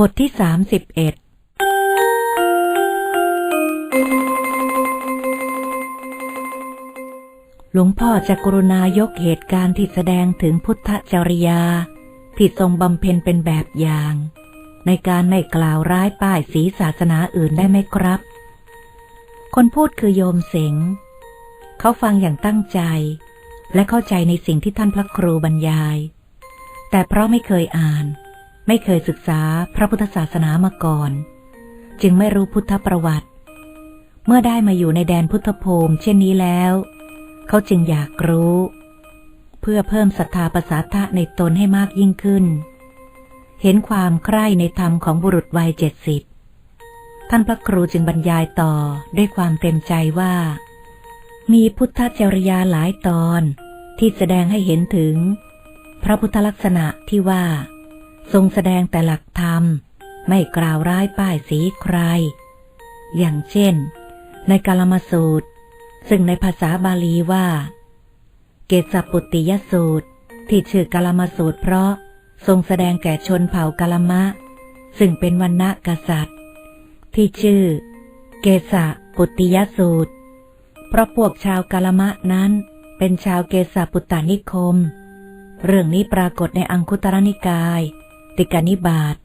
บทที่สามสิบเอ็ด หลวงพ่อจะกรุณายกเหตุการณ์ที่แสดงถึงพุทธจริยา ที่ทรงบำเพ็ญเป็นแบบอย่าง ในการไม่กล่าวร้ายป้ายสีศาสนาอื่นได้ไหมครับ คนพูดคือโยมเสงเขาฟังอย่างตั้งใจ และเข้าใจในสิ่งที่ท่านพระครูบรรยาย แต่เพราะไม่เคยอ่าน ไม่เคยศึกษาพระพุทธศาสนามาก่อน จึงไม่รู้พุทธประวัติ เมื่อได้มาอยู่ในแดนพุทธภูมิเช่นนี้แล้ว เขาจึงอยากรู้ เพื่อเพิ่มศรัทธาประสาทะในตนให้มากยิ่งขึ้น เห็นความใคร่ในธรรมของบุรุษวัยเจ็ดสิบท่านพระครูจึงบรรยายต่อด้วยความเต็มใจว่า มีพุทธจริยาหลายตอนที่แสดงให้เห็นถึง พระพุทธลักษณะที่ว่า ทรงแสดงแต่หลักธรรม ไม่กล่าวร้ายป้ายสีใคร อย่างเช่น ในกาลมสูตร ซึ่งในภาษาบาลีว่า เกสปุตติยสูตร ที่ชื่อกาลมสูตรเพราะทรงแสดงแก่ชนเผ่ากาลมะ ซึ่งเป็นวันณะกษัตริย์ ที่ชื่อ เกสปุตติยสูตร เพราะพวกชาวกาลมะนั้นเป็นชาวเกสปุตตานิคม เรื่องนี้ปรากฏในอังคุตรนิกาย ติกานิบาต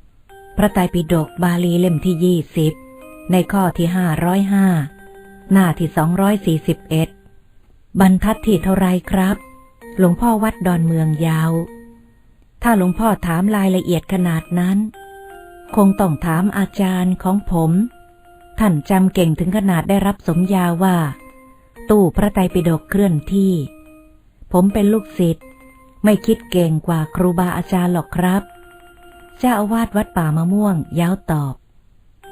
พระไตรปิฎกบาลีเล่มที่ยี่สิบในข้อที่ห้าร้อยห้าหน้าที่สองร้อยสี่สิบเอ็ดบรรทัดที่เท่าไรครับ หลวงพ่อวัดดอนเมืองยาว ถ้าหลวงพ่อถามรายละเอียดขนาดนั้น คงต้องถามอาจารย์ของผม ท่านจำเก่งถึงขนาดได้รับสมญาว่า ตู้พระไตรปิฎกเคลื่อนที่ ผมเป็นลูกศิษย์ไม่คิดเก่งกว่าครูบาอาจารย์หรอกครับ เจ้าอาวาสวัดป่ามะม่วงย้าวตอบ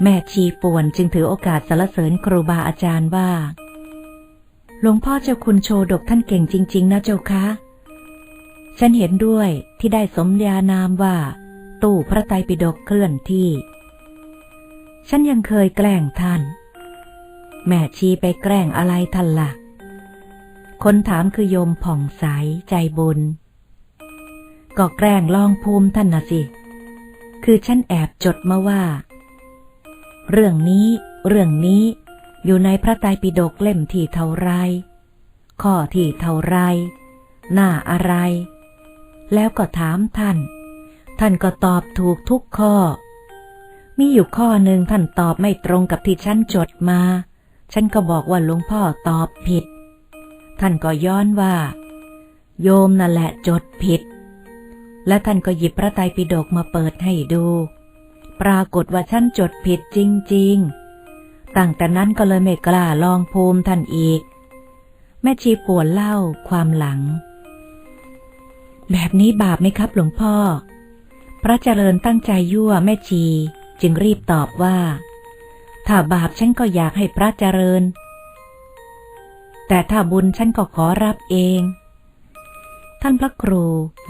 แม่ชีป่วนจึงถือโอกาสสรรเสริญครูบาอาจารย์ว่า หลวงพ่อเจ้าคุณโชดกท่านเก่งจริง ๆ นะเจ้าคะ ฉันเห็นด้วยที่ได้สมญานามว่า ตู้พระไตรปิฎกเคลื่อนที่ ฉันยังเคยแกล้งท่าน แม่ชีไปแกล้งอะไรท่านละ่ะ คนถามคือโยมผ่องใสใจบุญก็แกล้งลองภูมิท่านนะสิ คือฉันแอบจดมาว่า เรื่องนี้ เรื่องนี้ อยู่ในพระไตรปิฎกเล่มที่เท่าไร ข้อที่เท่าไร หน้าอะไร แล้วก็ถามท่าน ท่านก็ตอบถูกทุกข้อ มีอยู่ข้อหนึ่งท่านตอบไม่ตรงกับที่ฉันจดมา ฉันก็บอกว่าหลวงพ่อตอบผิด ท่านก็ย้อนว่า โยมนั่นแหละจดผิด และท่านก็หยิบพระไตรปิฎกมาเปิดให้ดู ปรากฏว่าฉันจดผิดจริง ๆ ตั้งแต่นั้นก็เลยไม่กล้าลองภูมิท่านอีก แม่ชีปวดเล่าความหลัง แบบนี้บาปไหมครับหลวงพ่อ พระเจริญตั้งใจยั่วแม่ชี จึงรีบตอบว่า ถ้าบาปฉันก็อยากให้พระเจริญ แต่ถ้าบุญฉันก็ขอรับเอง ท่านพระครู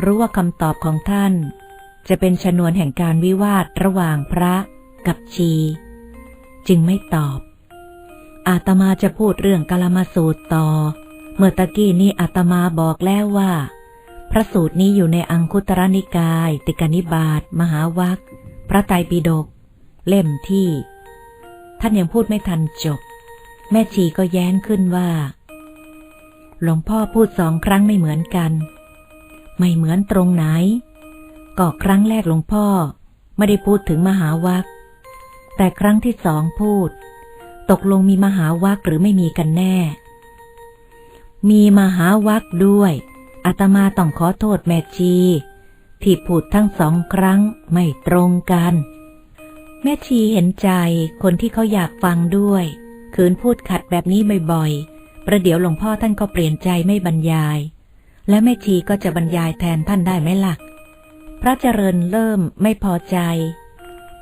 รู้ว่าคำตอบของท่าน จะเป็นชนวนแห่งการวิวาทระหว่างพระกับชี จึงไม่ตอบ อาตมาจะพูดเรื่องกาลมาสูตรต่อ เมื่อตะกี้นี้อาตมาบอกแล้วว่า พระสูตรนี้อยู่ในอังคุตรนิกาย ติกนิบาตมหาวัคพระไตรปิฎกเล่มที่ ท่านยังพูดไม่ทันจบ แม่ชีก็แย้งขึ้นว่า หลวงพ่อพูดสองครั้งไม่เหมือนกัน ไม่เหมือนตรงไหน ก็ครั้งแรกหลวงพ่อไม่ได้พูดถึงมหาวัคแต่ครั้งที่สองพูด ตกลงมีมหาวัคหรือไม่มีกันแน่ มีมหาวัคด้วยอาตมาต้องขอโทษแม่ชี ที่พูดทั้งสองครั้งไม่ตรงกัน แม่ชีเห็นใจคนที่เขาอยากฟังด้วย คืนพูดขัดแบบนี้บ่อยๆ ประเดี๋ยวหลวงพ่อท่านก็เปลี่ยนใจไม่บรรยาย และแม่ชีก็จะบรรยายแทนท่านได้ไหมล่ะ พระเจริญเริ่มไม่พอใจ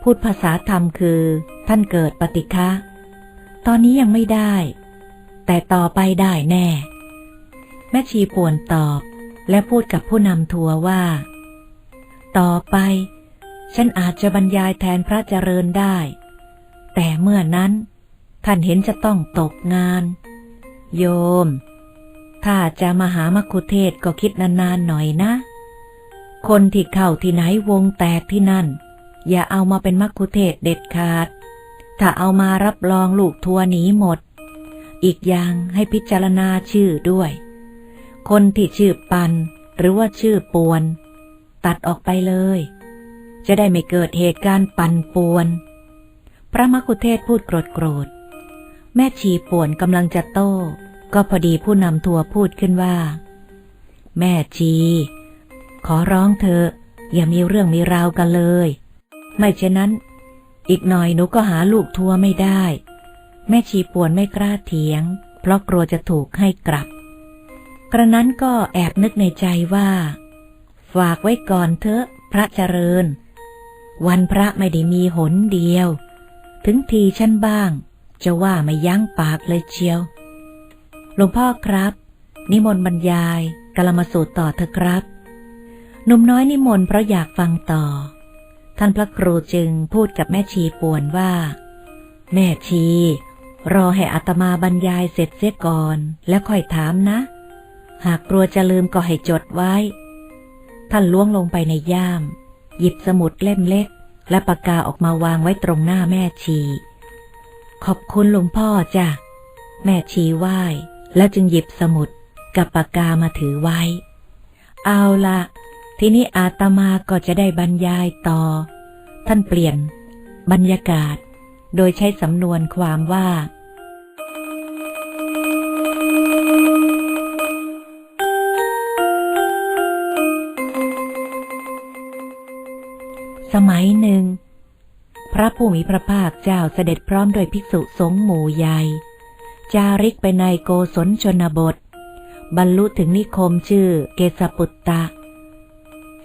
พูดภาษาธรรมคือ ท่านเกิดปฏิฆะตอนนี้ยังไม่ได้ แต่ต่อไปได้แน่ แม่ชีป่วนตอบและพูดกับผู้นำทัวร์ว่า ต่อไป ฉันอาจจะบรรยายแทนพระเจริญได้ แต่เมื่อนั้น ท่านเห็นจะต้องตกงาน โยม ถ้าจะมาหามคุเทศก็คิดนานๆหน่อยนะ คนที่เข้าที่ไหนวงแตกที่นั่น อย่าเอามาเป็นมักคุเทศเด็ดขาด ถ้าเอามารับรองลูกทัวร์หนีหมด อีกอย่างให้พิจารณาชื่อด้วย คนที่ชื่อปันหรือว่าชื่อปวน ตัดออกไปเลย จะได้ไม่เกิดเหตุการณ์ปั่นป่วน พระมคุเทศพูดโกรธโกรธแม่ชีป่วนกำลังจะโต้ ก็พอดีผู้นำทัวร์พูดขึ้นว่า แม่ชี ขอร้องเธอ อย่ามีเรื่องมีราวกันเลย ไม่เช่นนั้น อีกหน่อยหนูก็หาลูกทัวร์ไม่ได้ แม่ชีป่วนไม่กล้าเถียง เพราะกลัวจะถูกให้กลับ กระนั้นก็แอบนึกในใจว่า ฝากไว้ก่อนเถอะพระเจริญ วันพระไม่ได้มีหนเดียว ถึงทีฉันบ้าง จะว่าไม่ยั้งปากเลยเชียว หลวงพ่อครับ นิมนต์บรรยายกลมาสูตรต่อเถอะครับ หนุ่มน้อยนิมนต์เพราะอยากฟังต่อ ท่านพระครูจึงพูดกับแม่ชีป่วนว่า แม่ชี รอให้อาตมาบรรยายเสร็จเสียก่อนแล้วค่อยถามนะ หากกลัวจะลืมก็ให้จดไว้ ท่านล้วงลงไปในย่าม หยิบสมุดเล่มเล็ก และปากกาออกมาวางไว้ตรงหน้าแม่ชี ขอบคุณหลวงพ่อจ้ะแม่ชีไหว้ แล้วจึงหยิบสมุดกับปากกามาถือไว้ เอาละทีนี้อาตมาก็จะได้บรรยายต่อ ท่านเปลี่ยน บรรยากาศ โดยใช้สำนวนความว่า สมัยหนึ่ง พระผู้มีพระภาคเจ้าเสด็จพร้อมโดยภิกษุสงฆ์หมู่ใหญ่ จาริกไปในโกศลชนบท บรรลุถึงนิคมชื่อเกสปุตตะ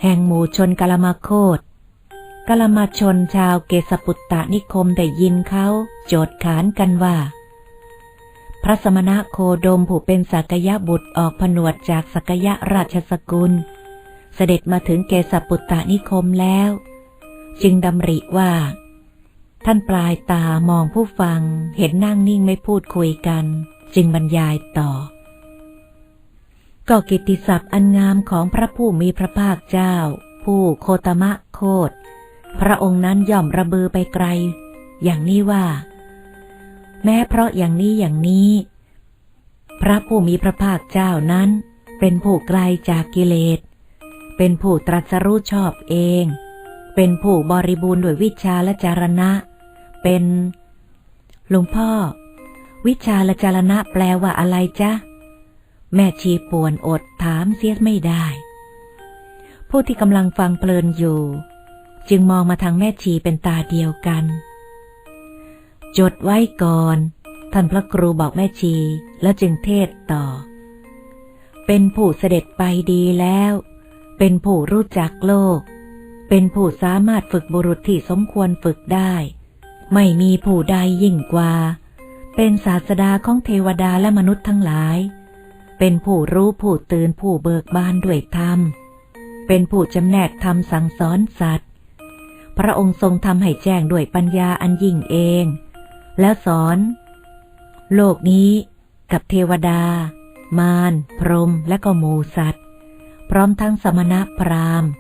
แห่งหมู่ชนกลมาโคตกลมาชนชาวเกสปุตตะนิคมได้ยินเขาโจดขานกันว่า พระสมณะโคดมผู้เป็นสักยะบุตรออกผนวดจากสักยะราชสกุล เสด็จมาถึงเกสปุตตะนิคมแล้ว จึงดำริว่า ท่านปลายตามองผู้ฟังเห็นนั่งนิ่งไม่พูดคุยกัน จึงบรรยายต่อ ก็กิตติศัพท์อันงามของพระผู้มีพระภาคเจ้า ผู้โคตมะโคตพระองค์นั้นย่อมระเบือไปไกล อย่างนี้ว่า แม้เพราะอย่างนี้อย่างนี้ พระผู้มีพระภาคเจ้านั้น เป็นผู้ไกลจากกิเลส เป็นผู้ตรัสรู้ชอบเอง เป็นผู้บริบูรณ์ด้วยวิชาและจารณะ เป็นหลวงพ่อ วิชาละจารณะแปลว่าอะไรจ๊ะ แม่ชีป่วนอดถามเสียไม่ได้ ผู้ที่กำลังฟังเพลินอยู่ จึงมองมาทางแม่ชีเป็นตาเดียวกัน จดไว้ก่อน ท่านพระครูบอกแม่ชีแล้วจึงเทศต่อ เป็นผู้เสด็จไปดีแล้ว เป็นผู้รู้จักโลก เป็นผู้สามารถฝึกบุรุษที่สมควรฝึกได้ ไม่มีผู้ใดยิ่งกว่า เป็นศาสดาของเทวดาและมนุษย์ทั้งหลาย เป็นผู้รู้ผู้ตื่นผู้เบิกบานด้วยธรรม เป็นผู้จำแนกธรรมสั่งสอนสัตว์ พระองค์ทรงทำให้แจ้งด้วยปัญญาอันยิ่งเอง แล้วสอน โลกนี้กับเทวดา มารพรหมและก็หมูสัตว์ พร้อมทั้งสมณะพราหมณ์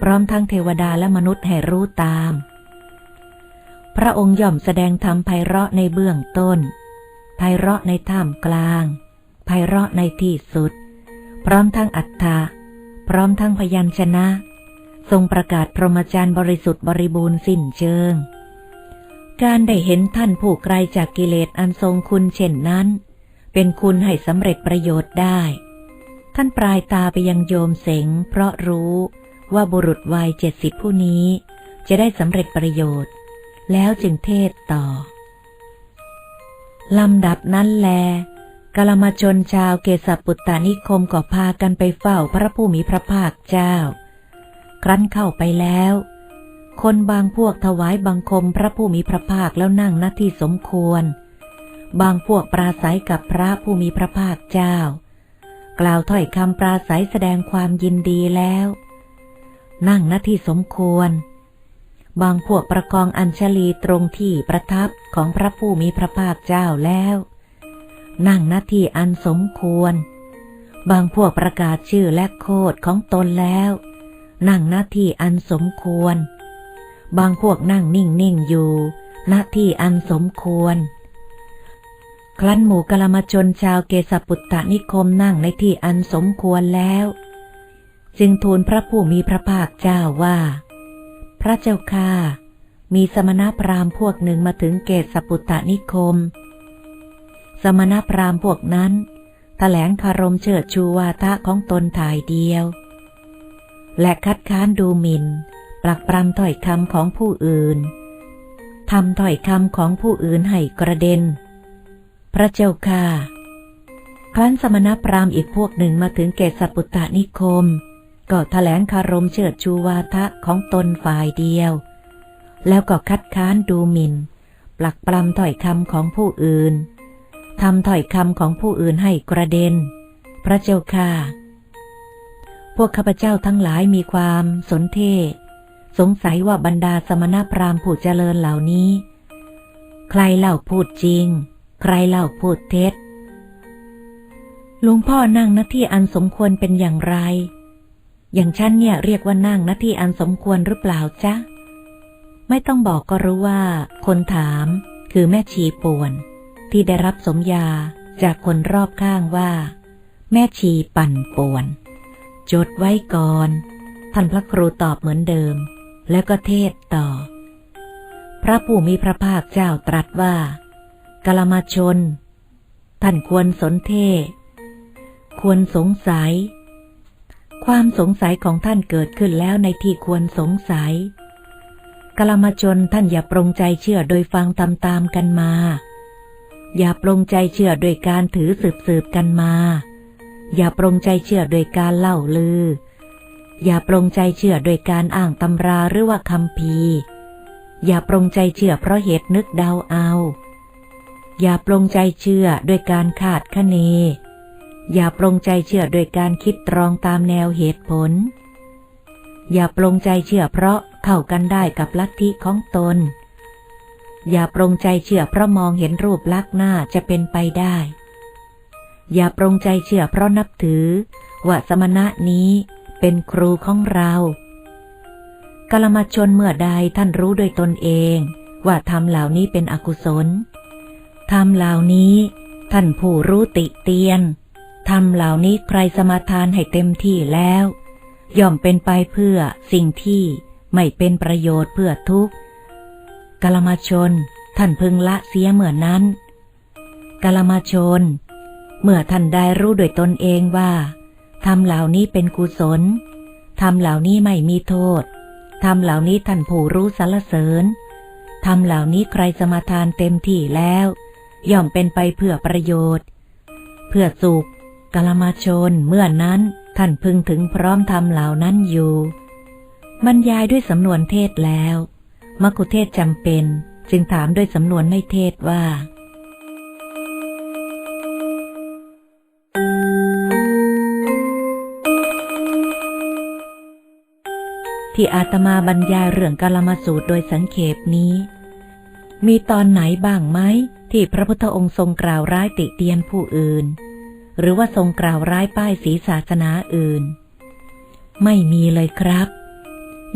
พร้อมทั้งเทวดาและมนุษย์ให้รู้ตาม พระองค์ย่อมแสดงธรรมไพเราะในเบื้องต้น ไพเราะในท่ามกลาง ไพเราะในที่สุด พร้อมทั้งอัฏฐะพร้อมทั้งพยัญชนะ ทรงประกาศพรหมจรรย์บริสุทธิ์บริบูรณ์สิ้นเชิง การได้เห็นท่านผู้ไกลจากกิเลสอันทรงคุณเช่นนั้น เป็นคุณให้สำเร็จประโยชน์ได้ ท่านปลายตาไปยังโยมเสงเพราะรู้ว่าบุรุษวัยเจ็ดสิบผู้นี้จะได้สำเร็จประโยชน์ แล้วจึงเทศต่อ ลำดับนั้นแลกลมาชนชาวเกษปุตตานิคมก็พากันไปเฝ้าพระผู้มีพระภาคเจ้า ครั้นเข้าไปแล้ว คนบางพวกถวายบังคมพระผู้มีพระภาคแล้วนั่งหน้าที่สมควร บางพวกปราศัยกับพระผู้มีพระภาคเจ้า กล่าวถ้อยคำปราศัยแสดงความยินดีแล้ว นั่งหน้าที่สมควร บางพวกประกองอัญชลีตรงที่ประทับของพระผู้มีพระภาคเจ้าแล้ว นั่งหน้าที่อันสมควร บางพวกประกาศชื่อและโคดของตนแล้ว นั่งหน้าที่อันสมควร บางพวกนั่งนิ่งนิ่งอยู่ณที่อันสมควร ครั้นหมู่กลมาชนชาวเกสปุตตนิคมนั่งในที่อันสมควรแล้ว จึงทูลพระผู้มีพระภาคเจ้าว่า ระเจ้าค่ามีสมณพราหมณ์พวกหนึ่งมาถึงเกสปุตตนิคม สมณพราหมณ์พวกนั้นแถลงคารมเชิดชูวาทะของตนถ่ายเดียว และคัดค้านดูหมิน่นปลักปรำถ้อยคำของผู้อื่นทำถ้อยคำของผู้อื่นให้กระเด็น พระเจ้าค่ะครั้นสมณพราหมณ์อีกพวกหนึ่งมาถึงเกสปุตตนิคม ก็แถลงคารมเชิดชูวาทะของตนฝ่ายเดียว แล้วก็คัดค้านดูหมิน่น ปลักปรำถ้อยคำของผู้อื่นทำถ้อยคำของผู้อื่นให้กระเด็น พระเจ้าค่ะ พวกข้าพเจ้าทั้งหลายมีความสนเทสงสัยว่าบรรดาสมณพราหมณ์ผู้เจริญเหล่านี้ ใครเล่าพูดจริง ใครเล่าพูดเท็จหลวงพ่อนั่งหน้าที่อันสมควรเป็นอย่างไร อย่างฉันเนี่ยเรียกว่านั่งหน้าที่อันสมควรหรือเปล่าจ๊ะ ไม่ต้องบอกก็รู้ว่า คนถามคือแม่ชีป่วน ที่ได้รับสมญาจากคนรอบข้างว่า แม่ชีปั่นป่วน จดไว้ก่อน ท่านพระครูตอบเหมือนเดิม แล้วก็เทศต่อ พระผู้มีพระภาคเจ้าตรัสว่ากลมาชน ท่านควรสนเท ควรสงสัย ความสงสัยของท่านเกิดขึ้นแล้วในที่ควรสงสัยกลมาชนท่านอย่าปรงใจเชื่อโดยฟังตามๆกันมา อย่าปรงใจเชื่อโดยการถือสืบสืบกันมา อย่าปรงใจเชื่อโดยการเล่าลือ อย่าปรงใจเชื่อโดยการอ้างตำราหรือว่าคำพีอย่าปรงใจเชื่อเพราะเหตุนึกเดาเอา อย่าปรงใจเชื่อโดยการขาดคะเน อย่าปรงใจเชื่อโดยการคิดตรองตามแนวเหตุผล อย่าปรงใจเชื่อเพราะเข้ากันได้กับลัทธิของตน อย่าปรงใจเชื่อเพราะมองเห็นรูปลักษณ์หน้าจะเป็นไปได้ อย่าปรงใจเชื่อเพราะนับถือ ว่าสมณะนี้เป็นครูของเรากลมาชนเมื่อใดท่านรู้โดยตนเอง ว่าธรรมเหล่านี้เป็นอกุศล ธรรมเหล่านี้ท่านผู้รู้ติเตียน ธรรมเหล่านี้ใครสมาทานให้เต็มที่แล้ว ย่อมเป็นไปเพื่อสิ่งที่ไม่เป็นประโยชน์เพื่อทุกข์กลมาชน ท่านพึงละเสียเหมือนั้นกลมาชน เมื่อท่านได้รู้โดยตนเองว่าธรรมเหล่านี้เป็นกุศลธรรมเหล่านี้ไม่มีโทษธรรมเหล่านี้ท่านผู้รู้สรรเสริญธรรมเหล่านี้ใครสมาทานเต็มที่แล้ว ย่อมเป็นไปเพื่อประโยชน์ เพื่อสุข กลมาชนเมื่อนั้นท่านพึงถึงพร้อมธรรมเหล่านั้นอยู่ บรรยายด้วยสำนวนเทศแล้วมกุเทศจำเป็นจึงถามด้วยสำนวนไม่เทศว่า ที่อาตมาบรรยายเรื่องกาลมาสูตรโดยสังเขปนี้ มีตอนไหนบ้างไหมที่พระพุทธองค์ทรงกล่าวร้ายติเตียนผู้อื่น หรือว่าทรงกล่าวร้ายป้ายสีศาสนาอื่น ไม่มีเลยครับ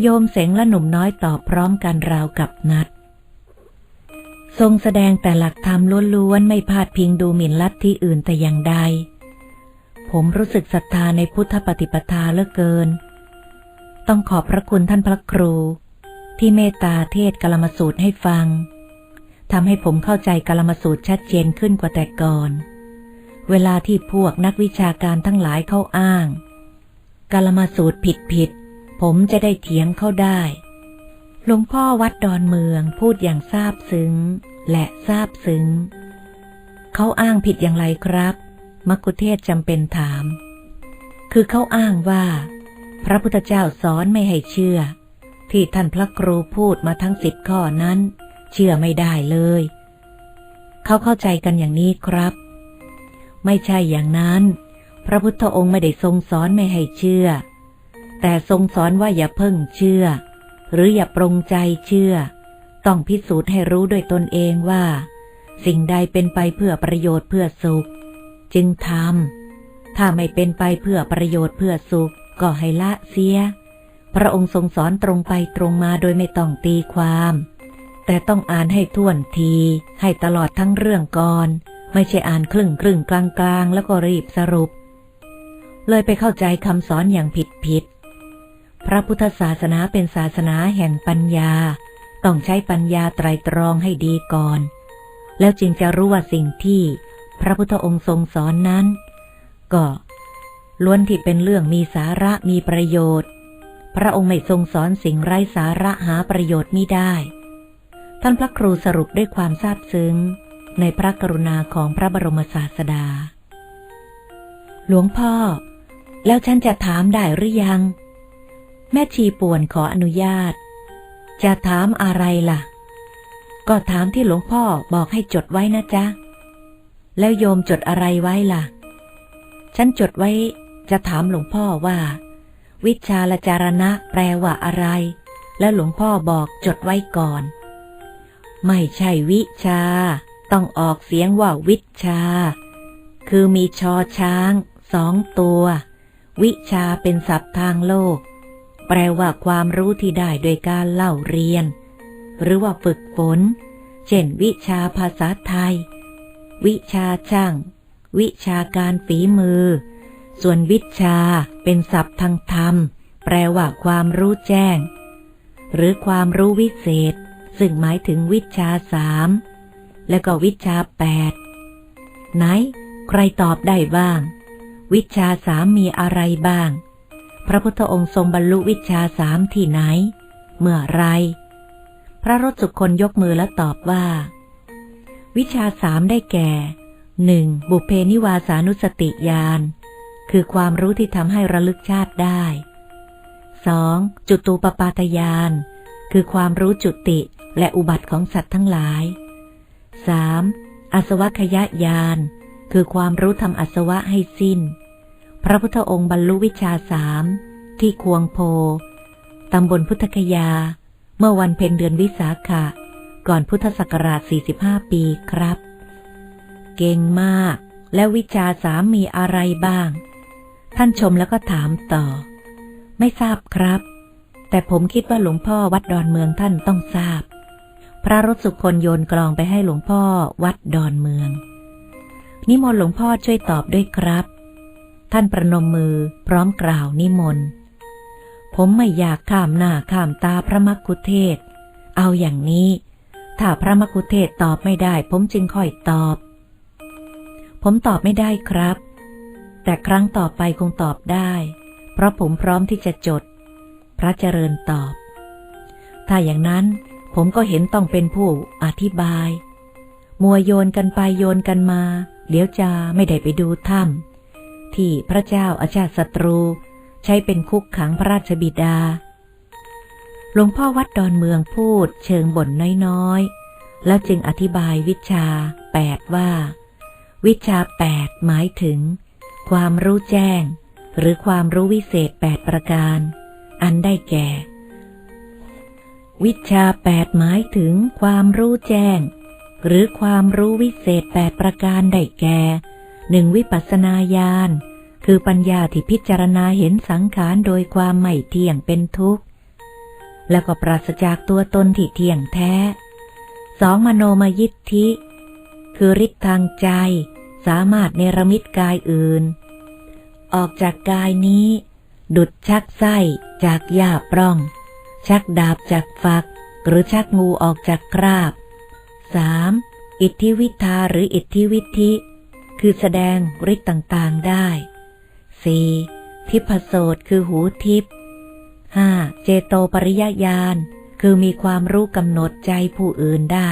โยมเสงและหนุ่มน้อยตอบพร้อมกันราวกับนัด ทรงแสดงแต่หลักธรรมล้วนๆไม่พาดพิงดูหมิ่นลัทธิอื่นแต่อย่างใด ผมรู้สึกศรัทธาในพุทธปฏิปทาเหลือเกิน ต้องขอบพระคุณท่านพระครู ที่เมตตาเทศกลมสูตรให้ฟังทำให้ผมเข้าใจกลมสูตรชัดเจนขึ้นกว่าแต่ก่อน เวลาที่พวกนักวิชาการทั้งหลายเข้าอ้างกลมาสูตรผิดผิด ผมจะได้เถียงเข้าได้ หลวงพ่อวัดดอนเมืองพูดอย่างซาบซึ้ง และซาบซึ้ง เขาอ้างผิดอย่างไรครับมกุเทศจำเป็นถาม คือเขาอ้างว่า พระพุทธเจ้าสอนไม่ให้เชื่อ ที่ท่านพระครูพูดมาทั้งสิบข้อนั้น เชื่อไม่ได้เลย เขาเข้าใจกันอย่างนี้ครับ ไม่ใช่อย่างนั้น พระพุทธองค์ไม่ได้ทรงสอนไม่ให้เชื่อ แต่ทรงสอนว่าอย่าเพิ่งเชื่อ หรืออย่าปรงใจเชื่อ ต้องพิสูจน์ให้รู้ด้วยตนเองว่า สิ่งใดเป็นไปเพื่อประโยชน์เพื่อสุข จึงทำถ้าไม่เป็นไปเพื่อประโยชน์เพื่อสุขก็ให้ละเสีย พระองค์ทรงสอนตรงไปตรงมาโดยไม่ต้องตีความ แต่ต้องอ่านให้ท่วนที ให้ตลอดทั้งเรื่องก่อน ไม่ใช่อ่านครึ่งครึ่งกลางกลางแล้วก็รีบสรุป เลยไปเข้าใจคำสอนอย่างผิดผิด พระพุทธศาสนาเป็นศาสนาแห่งปัญญา ต้องใช้ปัญญาไตรตรองให้ดีก่อน แล้วจึงจะรู้ว่าสิ่งที่พระพุทธองค์ทรงสอนนั้น ก็ล้วนที่เป็นเรื่องมีสาระมีประโยชน์ พระองค์ไม่ทรงสอนสิ่งไร้สาระหาประโยชน์ไมิได้ ท่านพระครูสรุปด้วยความซาบซึ้ง ในพระกรุณาของพระบรมศาสดา หลวงพ่อ แล้วฉันจะถามได้หรือยัง แม่ชีป่วนขออนุญาต จะถามอะไรล่ะ ก็ถามที่หลวงพ่อบอกให้จดไว้นะจ๊ะ แล้วโยมจดอะไรไว้ล่ะ ฉันจดไว้จะถามหลวงพ่อว่า วิชาละจารณะแปลว่าอะไร แล้วหลวงพ่อบอกจดไว้ก่อน ไม่ใช่วิชา ต้องออกเสียงว่าวิชา คือมีชอช้างสองตัว วิชาเป็นศัพท์ทางโลก แปลว่าความรู้ที่ได้โดยการเล่าเรียน หรือว่าฝึกฝน เช่นวิชาภาษาไทย วิชาช่าง วิชาการฝีมือ ส่วนวิชาเป็นศัพท์ทางธรรม แปลว่าความรู้แจ้ง หรือความรู้วิเศษ ซึ่งหมายถึงวิชาสาม และก็วิชาแปดไหน ใครตอบได้บ้าง วิชาสามมีอะไรบ้าง พระพุทธองค์ทรงบรรลุวิชาสามที่ไหน เมื่อไร พระรถสุคนยกมือและตอบว่า วิชาสามได้แก่หนึ่งบุเพนิวาสานุสติญาณคือความรู้ที่ทำให้ระลึกชาติได้ 2. จุตูปปาตญาณคือความรู้จุติและอุบัติของสัตว์ทั้งหลาย 3. อสวคยญาณคือความรู้ทำอสวะให้สิ้น พระพุทธองค์บรรลุวิชาสามที่ควงโพ ตำบลพุทธคยา เมื่อวันเพ็ญเดือนวิสาขะ ก่อนพุทธศักราช 45 ปีครับ เก่งมาก แล้ววิชาสามมีอะไรบ้าง ท่านชมแล้วก็ถามต่อ ไม่ทราบครับ แต่ผมคิดว่าหลวงพ่อวัดดอนเมืองท่านต้องทราบ พระรถสุคนโยนกลองไปให้หลวงพ่อวัดดอนเมือง นิมนต์หลวงพ่อช่วยตอบด้วยครับ ท่านประนมมือพร้อมกล่าวนิมนต์ ผมไม่อยากข้ามหน้าข้ามตาพระมักคุเทศ เอาอย่างนี้ ถ้าพระมักคุเทศตอบไม่ได้ ผมจึงค่อยตอบ ผมตอบไม่ได้ครับ แต่ครั้งต่อไปคงตอบได้ เพราะผมพร้อมที่จะจด พระเจริญตอบ ถ้าอย่างนั้น ผมก็เห็นต้องเป็นผู้อธิบาย มัวโยนกันไปโยนกันมา เดี๋ยวจะไม่ได้ไปดูถ้ำที่พระเจ้าอาชาติศัตรู ใช้เป็นคุกขังพระราชบิดา หลวงพ่อวัดดอนเมืองพูดเชิงบ่นน้อยๆ แล้วจึงอธิบายวิชาแปดว่า วิชาแปดหมายถึง ความรู้แจ้ง หรือความรู้วิเศษแปดประการ อันได้แก่ วิชาแปดหมายถึงความรู้แจ้ง หรือความรู้วิเศษแปดประการได้แก่หนึ่งวิปัสสนาญาณคือปัญญาที่พิจารณาเห็นสังขารโดยความไม่เที่ยงเป็นทุกข์ แล้วก็ปราศจากตัวตนที่เที่ยงแท้สองมโนมยิทธิ คือฤทธิ์ทางใจ สามารถเนรมิตกายอื่น ออกจากกายนี้ ดุดชักไส้จากหญ้าปล้อง ชักดาบจากฝัก หรือชักงูออกจากคราบ 3. อิทธิวิทาหรืออิทธิวิธิ คือแสดงฤทธิ์ต่างๆได้ 4. ทิพโสตคือหูทิพ 5. เจโตปริยญาณ คือมีความรู้กำหนดใจผู้อื่นได้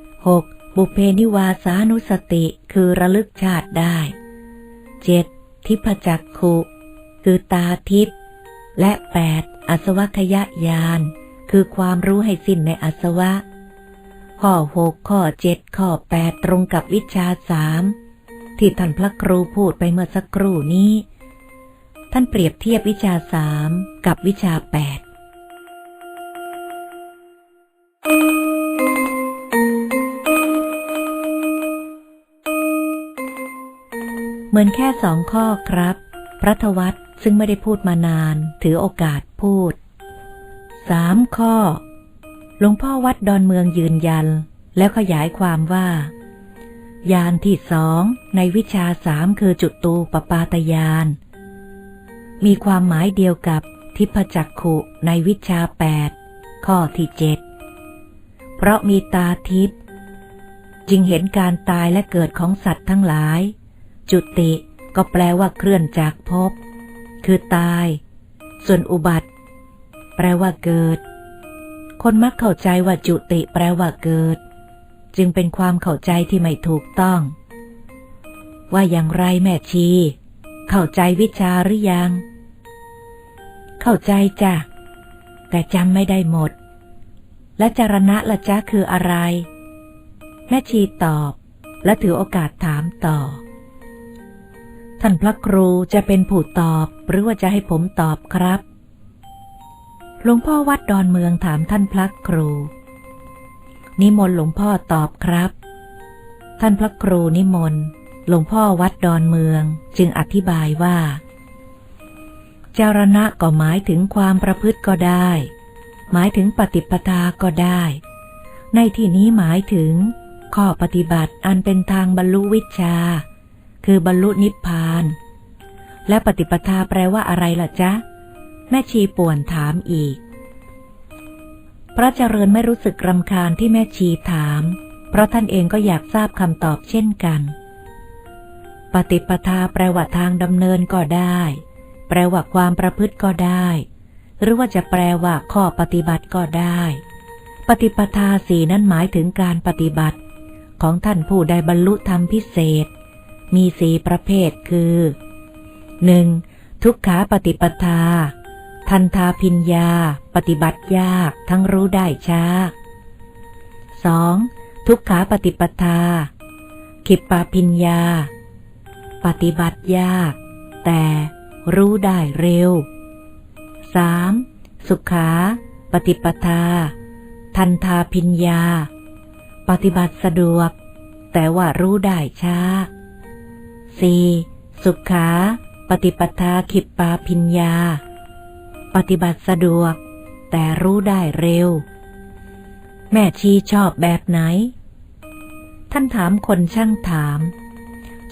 6. บุเพนิวาสานุสติคือระลึกชาติได้ 7. ทิพจักขุ คือตาทิพและ 8. อสวัคยญาณคือความรู้ให้สิ้นในอสวะ ข้อ6ข้อ7ข้อ8ตรงกับวิชาสามที่ท่านพระครูพูดไปเมื่อสักครู่นี้ ท่านเปรียบเทียบวิชาสามกับวิชาแปดเหมือนแค่สองข้อครับ พระทวัต ซึ่งไม่ได้พูดมานาน ถือโอกาสพูดสามข้อ หลวงพ่อวัดดอนเมืองยืนยัน แล้วขยายความว่า ยานที่สองในวิชาสามคือจุดตูปปาตยาน มีความหมายเดียวกับทิพจักขุในวิชาแปดข้อที่เจ็ดเพราะมีตาทิพจึงเห็นการตายและเกิดของสัตว์ทั้งหลาย จุติก็แปลว่าเคลื่อนจากภพ คือตาย ส่วนอุบัติ แปลว่าเกิด คนมักเข้าใจว่าจุติแปลว่าเกิด จึงเป็นความเข้าใจที่ไม่ถูกต้อง ว่าอย่างไรแม่ชี เข้าใจวิชาหรือยัง เข้าใจจ้ะ แต่จำไม่ได้หมด และจารณะละจ๊ะคืออะไร แม่ชีตอบและถือโอกาสถามต่อ ท่านพระครูจะเป็นผู้ตอบหรือว่าจะให้ผมตอบครับ หลวงพ่อวัดดอนเมืองถามท่านพระครู นิมนต์หลวงพ่อตอบครับ ท่านพระครูนิมนต์ หลวงพ่อวัดดอนเมืองจึงอธิบายว่า จารณะก็หมายถึงความประพฤติก็ได้ หมายถึงปฏิปทาก็ได้ ในที่นี้หมายถึง ข้อปฏิบัติอันเป็นทางบรรลุวิชา คือบรรลุนิพพาน และปฏิปทาแปลว่าอะไรล่ะจ๊ะ แม่ชีป่วนถามอีก พระเจริญไม่รู้สึกรำคาญที่แม่ชีถาม เพราะท่านเองก็อยากทราบคำตอบเช่นกัน ปฏิปทาแปลว่าทางดำเนินก็ได้ แปลว่าความประพฤติก็ได้ หรือว่าจะแปลว่าข้อปฏิบัติก็ได้ ปฏิปทาสีนั้นหมายถึงการปฏิบัติของท่านผู้ใดบรรลุธรรมพิเศษ มีสีประเภทคือ 1. ทุกขาปฏิปทา ทันทาพิญญา ปฏิบัติยากทั้งรู้ได้ช้า 2. ทุกขาปฏิปทา ขิปปาพิญญา ปฏิบัติยาก แต่รู้ได้เร็ว 3. สุขา ปฏิปทา ทันทาพิญญา ปฏิบัติสะดวก แต่ว่ารู้ได้ช้า 4. สุขา ปฏิปทาขิปปาพิญญา ปฏิบัติสะดวก แต่รู้ได้เร็ว แม่ชีชอบแบบไหน ท่านถามคนช่างถาม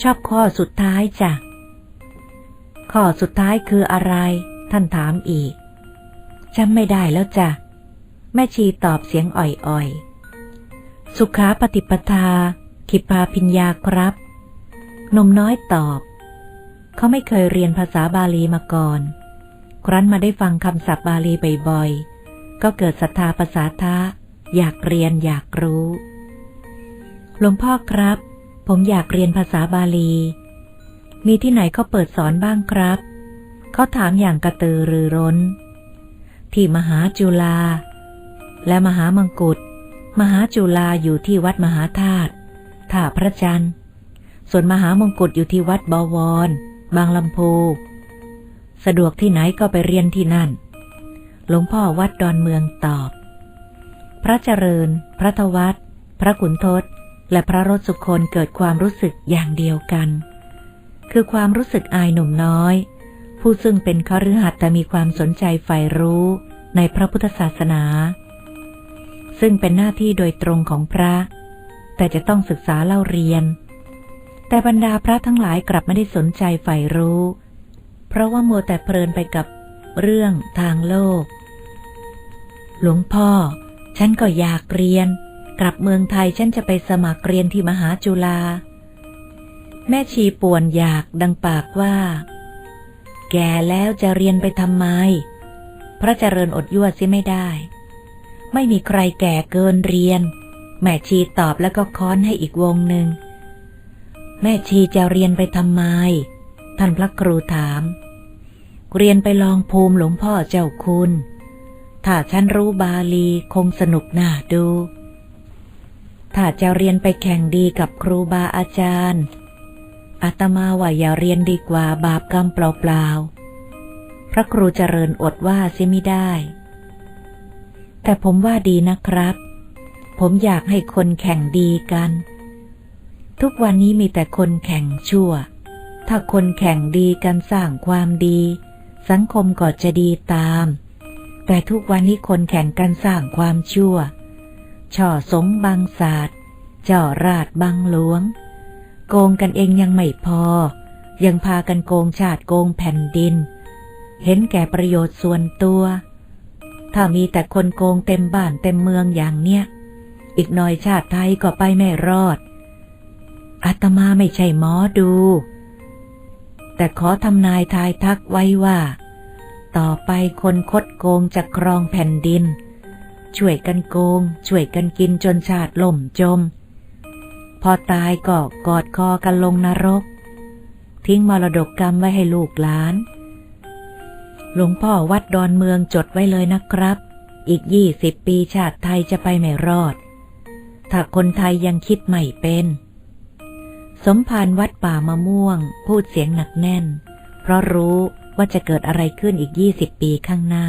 ชอบข้อสุดท้ายจ้ะ ข้อสุดท้ายคืออะไร ท่านถามอีกจำไม่ได้แล้วจ้ะ แม่ชีตอบเสียงอ่อยๆ สุขาปฏิปทาขิปาพิญญาครับ นมน้อยตอบ เขาไม่เคยเรียนภาษาบาลีมาก่อน ครั้นมาได้ฟังคำศัพท์บาลีบ่อยๆ ก็เกิดศรัทธาภาษาทะอยากเรียนอยากรู้ หลวงพ่อครับ ผมอยากเรียนภาษาบาลี มีที่ไหนเขาเปิดสอนบ้างครับ เขาถามอย่างกระตือรือร้น ที่มหาจุฬาและมหามงกุฎมหาจุฬาอยู่ที่วัดมหาธาตุท่าพระจันทร์ ส่วนมหามงกุฎอยู่ที่วัดบวร บางลำพูสะดวกที่ไหนก็ไปเรียนที่นั่น หลวงพ่อวัดดอนเมืองตอบ พระเจริญ พระทวัตพระขุนทศ และพระรสสุคนเกิดความรู้สึกอย่างเดียวกัน คือความรู้สึกอายหนุ่มน้อย ผู้ซึ่งเป็นคฤหัสถ์แต่มีความสนใจใฝ่รู้ในพระพุทธศาสนา ซึ่งเป็นหน้าที่โดยตรงของพระ แต่จะต้องศึกษาเล่าเรียน แต่บรรดาพระทั้งหลายกลับไม่ได้สนใจใฝ่รู้ เพราะว่ามัวแต่เพลินไปกับเรื่องทางโลก หลวงพ่อ ฉันก็อยากเรียน กลับเมืองไทยฉันจะไปสมัครเรียนที่มหาจุฬา แม่ชีป่วนอยากดังปากว่า แก่แล้วจะเรียนไปทำไม พระเจริญอดยั่วซิไม่ได้ ไม่มีใครแก่เกินเรียน แม่ชีตอบแล้วก็ค้อนให้อีกวงหนึ่ง แม่ชีจะเรียนไปทำไม ท่านพระครูถาม เรียนไปลองภูมิหลวงพ่อเจ้าคุณ ถ้าฉันรู้บาลีคงสนุกน่าดู ถ้าจะเรียนไปแข่งดีกับครูบาอาจารย์อาตมาว่าอย่าเรียนดีกว่าบาปกรรมเปล่าๆ พระครูเจริญอดว่าเสียไม่ได้ แต่ผมว่าดีนะครับ ผมอยากให้คนแข่งดีกัน ทุกวันนี้มีแต่คนแข่งชั่ว ถ้าคนแข่งดีกันสร้างความดี สังคมก็จะดีตาม แต่ทุกวันนี้คนแข่งกันสร้างความชั่ว ช่อสงบังศาสตร์จ่อราดบังหลวง โกงกันเองยังไม่พอ ยังพากันโกงชาติโกงแผ่นดิน เห็นแก่ประโยชน์ส่วนตัว ถ้ามีแต่คนโกงเต็มบ้านเต็มเมืองอย่างเนี้ย อีกหน่อยชาติไทยก็ไปไม่รอด อาตมาไม่ใช่หมอดู แต่ขอทำนายทายทักไว้ว่า ต่อไปคนคดโกงจะครองแผ่นดิน ช่วยกันโกง ช่วยกันกินจนชาติล่มจม พอตายก็กอดคอกันลงนรก ทิ้งมรดกกรรมไว้ให้ลูกหลาน หลวงพ่อวัดดอนเมืองจดไว้เลยนะครับ อีกยี่สิบปีชาติไทยจะไปไม่รอด ถ้าคนไทยยังคิดไม่เป็น สมภารวัดป่ามะม่วง พูดเสียงหนักแน่น เพราะรู้ว่าจะเกิดอะไรขึ้นอีกยี่สิบปีข้างหน้า